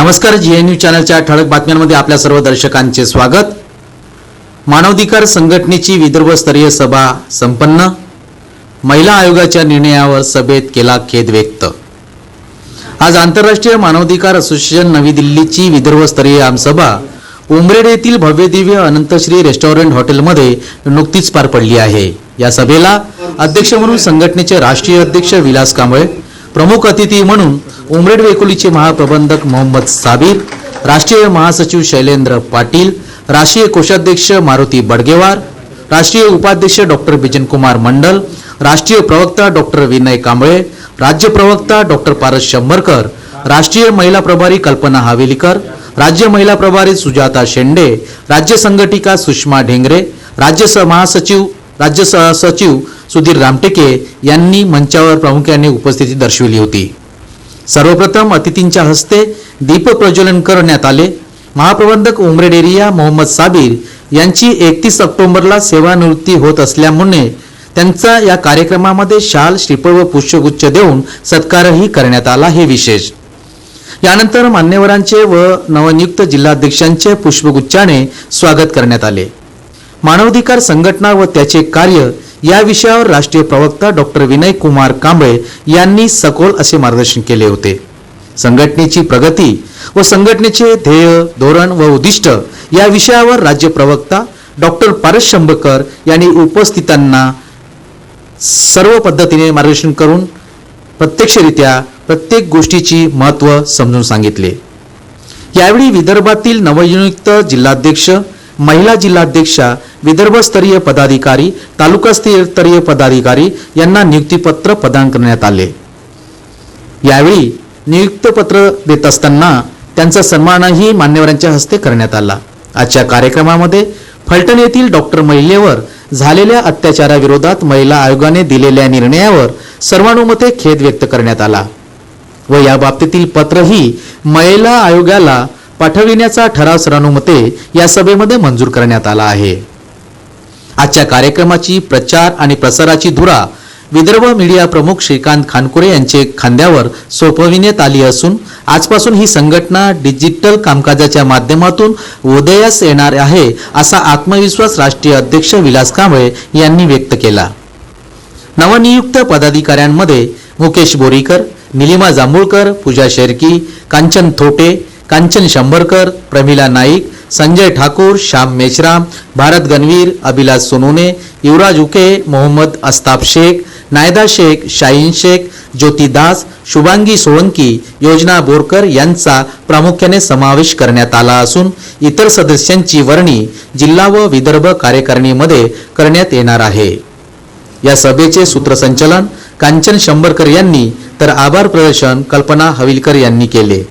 नमस्कार G N चॅनलच्या ठळक बातम्यांमध्ये आपल्या सर्व दर्शकांचे स्वागत. मानवाधिकार संघटनेची विदर्भस्तरीय सभा संपन्न. महिला आयोगाच्या निर्णयावर सभेत केला खेद व्यक्त. आज आंतरराष्ट्रीय मानवाधिकार असोसिएशन नवी दिल्लीची विदर्भस्तरीय आमसभा उमरेड येथील भव्यदिव्य अनंतश्री रेस्टॉरंट हॉटेलमध्ये नुकतीच पार पडली आहे. या सभेला अध्यक्ष म्हणून संघटनेचे राष्ट्रीय अध्यक्ष विलास कांबळे प्रमुख अतिथी म्हणून उमरेड वेकुलीचे महाप्रबंधक मोहम्मद साबीर राष्ट्रीय महासचिव शैलेंद्र पाटील राष्ट्रीय कोषाध्यक्ष मारुती बडगेवार राष्ट्रीय उपाध्यक्ष डॉक्टर बिजनकुमार मंडल राष्ट्रीय प्रवक्ता डॉक्टर विनय कांबळे राज्य प्रवक्ता डॉक्टर पारस शंभरकर राष्ट्रीय महिला प्रभारी कल्पना हावेलीकर राज्य महिला प्रभारी सुजाता शेंडे राज्य संघटिका सुषमा ढेंगरे राज्य स- महासचिव राज्य स- सचिव सुधीर रामटेके यांनी मंचावर प्रामुख्याने उपस्थिती दर्शविली होती. सर्वप्रथम अतिथींच्या हस्ते दीप प्रज्वलन करण्यात आले. महाप्रबंधक उमरेडेरिया मोहम्मद साबीर यांची एकतीस ऑक्टोबरला सेवानिवृत्ती होत असल्यामुळे त्यांचा या कार्यक्रमामध्ये शाल श्रीफळ व पुष्पगुच्छ देऊन सत्कारही करण्यात आला हे विशेष. यानंतर मान्यवरांचे व नवनियुक्त जिल्हाध्यक्षांचे पुष्पगुच्छाने स्वागत करण्यात आले. मानवाधिकार संघटना व त्याचे कार्य या विषयावर राष्ट्रीय प्रवक्ता डॉक्टर विनय कुमार कांबळे यांनी सखोल असे मार्गदर्शन केले होते. संघटनेची प्रगती व संघटनेचे ध्येय धोरण व उद्दिष्ट या विषयावर राज्य प्रवक्ता डॉक्टर पारस शंभकर यांनी उपस्थितांना सर्व पद्धतीने मार्गदर्शन करून प्रत्यक्षरित्या प्रत्येक गोष्टीची महत्त्व समजून सांगितले. यावेळी विदर्भातील नवनियुक्त जिल्हाध्यक्ष महिला जिल्हाध्यक्षा विदर्भस्तरीय पदाधिकारी तालुकास्तरीय पदाधिकारी यांना नियुक्तीपत्र प्रदान करण्यात आले. यावेळी नियुक्तपत्र देत असताना त्यांचा सन्मानही मान्यवरांच्या हस्ते करण्यात आला. आजच्या कार्यक्रमामध्ये फलटण येथील डॉक्टर महिलेवर झालेल्या अत्याचाराविरोधात महिला आयोगाने दिलेल्या निर्णयावर सर्वानुमते खेद व्यक्त करण्यात आला व या बाबतीतील पत्रही महिला आयोगाला पाठविण्याचा ठराव सरानुमते या सभेमध्ये मंजूर करण्यात आला आहे. आजच्या कार्यक्रमाची प्रचार आणि प्रसाराची धुरा विदर्भ मीडिया प्रमुख श्रीकांत खानकुरे यांचे खांद्यावर सोपविण्यात आली असून आजपासून ही संघटना डिजिटल कामकाजाच्या माध्यमातून उदयास येणार आहे असा आत्मविश्वास राष्ट्रीय अध्यक्ष विलास कांबळे यांनी व्यक्त केला. नवनियुक्त पदाधिकाऱ्यांमध्ये मुकेश बोरीकर निलिमा जांभूळकर पूजा शेरकी कांचन थोटे कांचन शंभरकर प्रमिला नाईक संजय ठाकूर श्याम मेश्राम भारत गणवीर अभिलाष सोनोने युवराज उके मोहम्मद अस्ताब शेख नायदा शेख शाहीन शेख ज्योती दास शुभांगी सोळंकी योजना बोरकर यांचा प्रामुख्याने समावेश करण्यात आला असून इतर सदस्यांची वर्णी जिल्हा व विदर्भ कार्यकारिणीमध्ये करण्यात येणार आहे. या सभेचे सूत्रसंचलन कांचन शंभरकर यांनी तर आभार प्रदर्शन कल्पना हविलकर यांनी केले.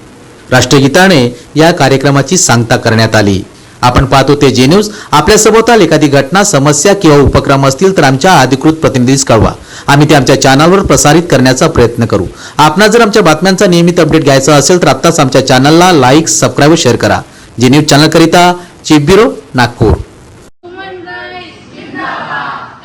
राष्ट्रगीताने या कार्यक्रमाची सांगता करण्यात आली. आपण पाहतो ते जे न्यूज. आपल्या सभोवताल एखादी घटना समस्या किंवा उपक्रम असतील तर आमच्या अधिकृत प्रतिनिधीस कळवा. आम्ही ते आमच्या चॅनलवर प्रसारित करण्याचा प्रयत्न करू. आपणास जर आमच्या बातम्यांचा नियमित अपडेट घ्यायचा असेल तर आत्ताच आमच्या चॅनलला लाईक सबस्क्राईब शेअर करा. जे न्यूज चॅनलकरिता चीफ ब्युरो नागपूर.